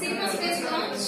Single stage launch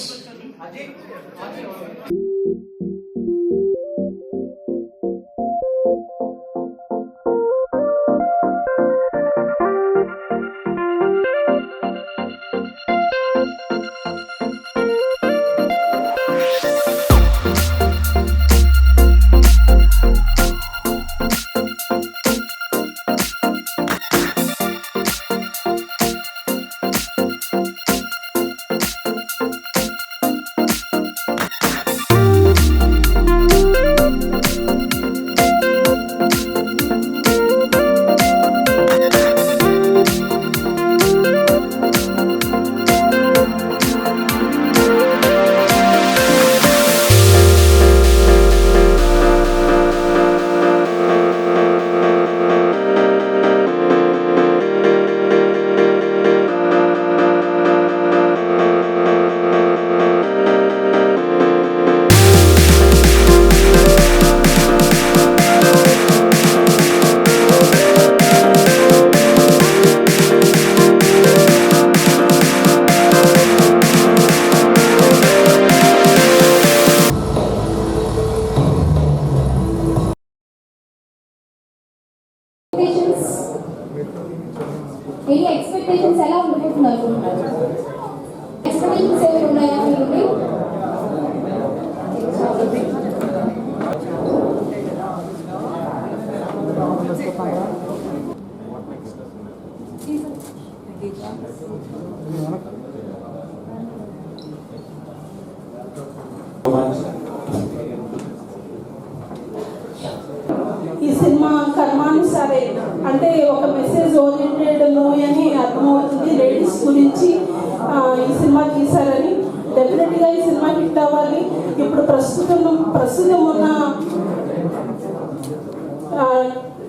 any expectations ఎలా ఉండబోతుంది అనుకుంటున్నారు ఎక్స్పెక్టేషన్స్ ఏమి ఉన్నాయా మీకు ఈ సినిమా కర్మానుసారే. అంటే ఒక మెసేజ్ ఓరియంటెడ్ మూవీ అని అర్థమవుతుంది. లేడీస్ గురించి ఈ సినిమా తీశారని. డెఫినెట్గా ఈ సినిమా హిట్ అవ్వాలి. ఇప్పుడు ప్రస్తుతం ప్రస్తుతం ఉన్న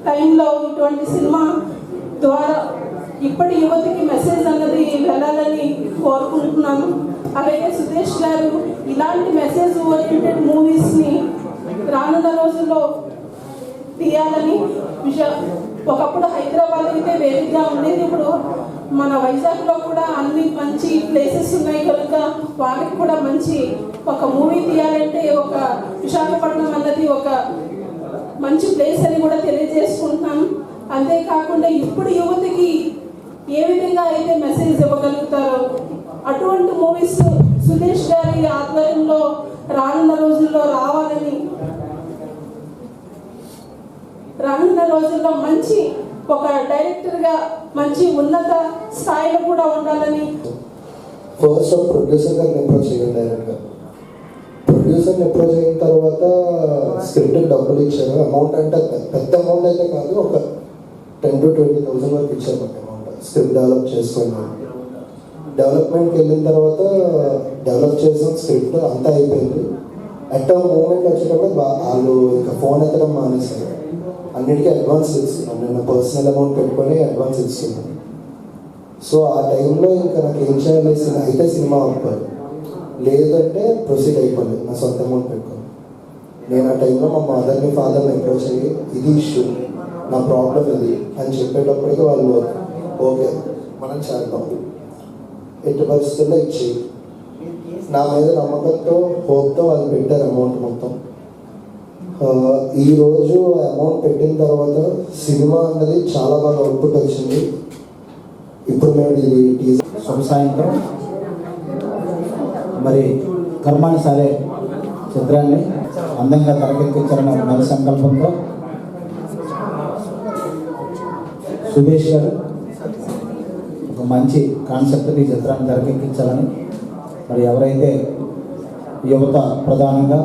టైంలో ఇటువంటి సినిమా ద్వారా ఇప్పటి యువతికి మెసేజ్ అన్నది వెళ్ళాలని కోరుకుంటున్నాను. అలాగే సుదేష్ గారు ఇలాంటి మెసేజ్ ఓరియంటెడ్ మూవీస్ని రానున్న రోజుల్లో తీయాలని విష ఒకప్పుడు హైదరాబాద్ అయితే వేదికగా ఉండేది. ఇప్పుడు మన వైజాగ్లో కూడా అన్ని మంచి ప్లేసెస్ ఉన్నాయి. కనుక వాళ్ళకి కూడా మంచి ఒక మూవీ తీయాలంటే ఒక విశాఖపట్నం అన్నది ఒక మంచి ప్లేస్ అని కూడా తెలియజేసుకుంటున్నాం. అంతేకాకుండా ఇప్పుడు యువతకి ఏ విధంగా అయితే మెసేజ్ ఇవ్వగలుగుతారో అటువంటి మూవీస్ సురేష్ గారి ఆధ్వర్యంలో రానున్న రోజుల్లో రా రానున్న రోజుల్లో మంచి ఒక డైరెక్టర్గా మంచి ఉన్నత స్థాయిలో కూడా ఉండాలని. ఫస్ట్ ప్రొడ్యూసర్ గారిని అప్రోచ్ అయ్యాను డైరెక్ట్గా ప్రొడ్యూసర్ని అప్రోచ్ అయిన తర్వాత స్క్రిప్ట్ డబ్బులు ఇచ్చారు అమౌంట్ అంటే పెద్ద అమౌంట్ అయితే కాదు ఒక టెన్ టు ట్వంటీ థౌసండ్ వరకు ఇచ్చారు అమౌంట్ స్క్రిప్ట్ డెవలప్ చేసుకున్నాను డెవలప్మెంట్కి వెళ్ళిన తర్వాత డెవలప్ చేసిన స్క్రిప్ట్ అంతా అయిపోయింది. అట్ మూమెంట్ వచ్చేటప్పుడు వాళ్ళు ఇంకా ఫోన్ ఎత్తడం మానేశారు. అన్నిటికీ అడ్వాన్స్ ఇస్తున్నాను నేను పర్సనల్ అమౌంట్ పెట్టుకొని అడ్వాన్స్ ఇస్తున్నాను సో ఆ టైంలో ఇంకా నాకు ఏం చేయాలి అయితే సినిమా అవుతుంది లేదంటే ప్రొసీడ్ అయిపోలేదు నా సొంత అమౌంట్ పెట్టుకొని. నేను ఆ టైంలో మా మదర్ని ఫాదర్ని అప్రోచ్ అయ్యి ఇది ఇష్యూ నా ప్రాబ్లం ఇది. అని చెప్పేటప్పటికి వాళ్ళు ఓకే మనం చేద్దాం. ఎట్టి పరిస్థితుల్లో ఇచ్చేయి నా మీద నమ్మకంతో హోప్తో వాళ్ళు పెట్టారు అమౌంట్ మొత్తం. ఈ రోజు అమౌంట్ పెట్టిన తర్వాత సినిమా అన్నది చాలా బాగా అవుట్పుట్ వచ్చింది. ఇప్పుడు మేము ఇది శుభ సాయంత్రం. మరి కర్మానుసారే చిత్రాన్ని అందంగా తెరకెక్కించాలనే ఒక సంకల్పంతో. సురేష్ గారు ఒక మంచి కాన్సెప్ట్ ఈ చిత్రాన్ని తెరకెక్కించాలని మరి ఎవరైతే యువత ప్రధానంగా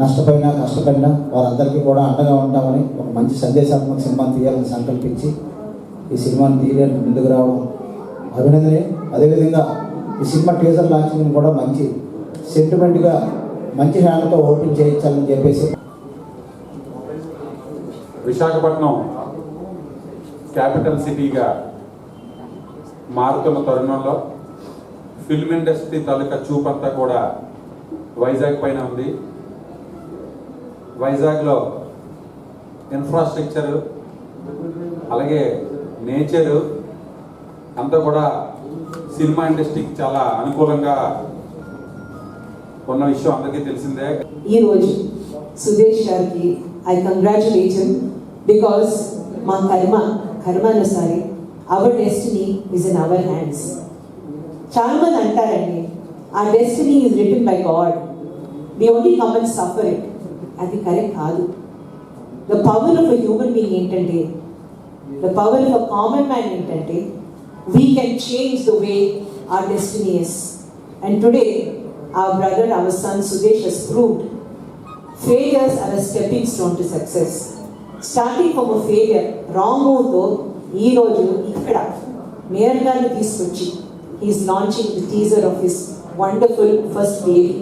నష్టపోయినా కష్టపడినా వారందరికీ కూడా అండగా ఉంటామని ఒక మంచి సందేశాత్మక సినిమా తీయాలని సంకల్పించి ఈ సినిమాని తీయడానికి ముందుకు రావడం అభినందనే. అదేవిధంగా ఈ సినిమా టీజర్ లాంచింగ్ని కూడా మంచి సెంటిమెంట్గా మంచి హ్యాండ్తో ఓపెన్ చేయించాలని చెప్పేసి విశాఖపట్నం క్యాపిటల్ సిటీగా మారుతున్న తరుణంలో ఫిల్మ్ ఇండస్ట్రీ తాలూకా చూపంతా కూడా వైజాగ్ పైన ఉంది. వైజాగ్లో ఇన్ఫ్రాస్ట్రక్చర్ అలాగే నేచరు అంతా కూడా సినిమా ఇండస్ట్రీకి చాలా అనుకూలంగా ఉన్న విషయం అందరికీ తెలిసిందే. ఈరోజు సుదేశ్ గారికి ఐ కంగ్రాచులేషన్ బికాస్ మా కర్మ కర్మానుసారి our destiny is in our hands చాలా మంది అంటారండి ఆ destiny is written by God we only come and suffer it అది కరెక్ట్ కాదు. The power of human being ఏంటంటే the power of common man ఏంటంటే we can change the way our destinies and today our brother, our son Sudesh has proved failures are a stepping stone to success. Starting from a failure, wrong move ఈ రోజు ఇక్కడ mayor గారిని తీసుకొచ్చి he's launching the teaser of his wonderful first baby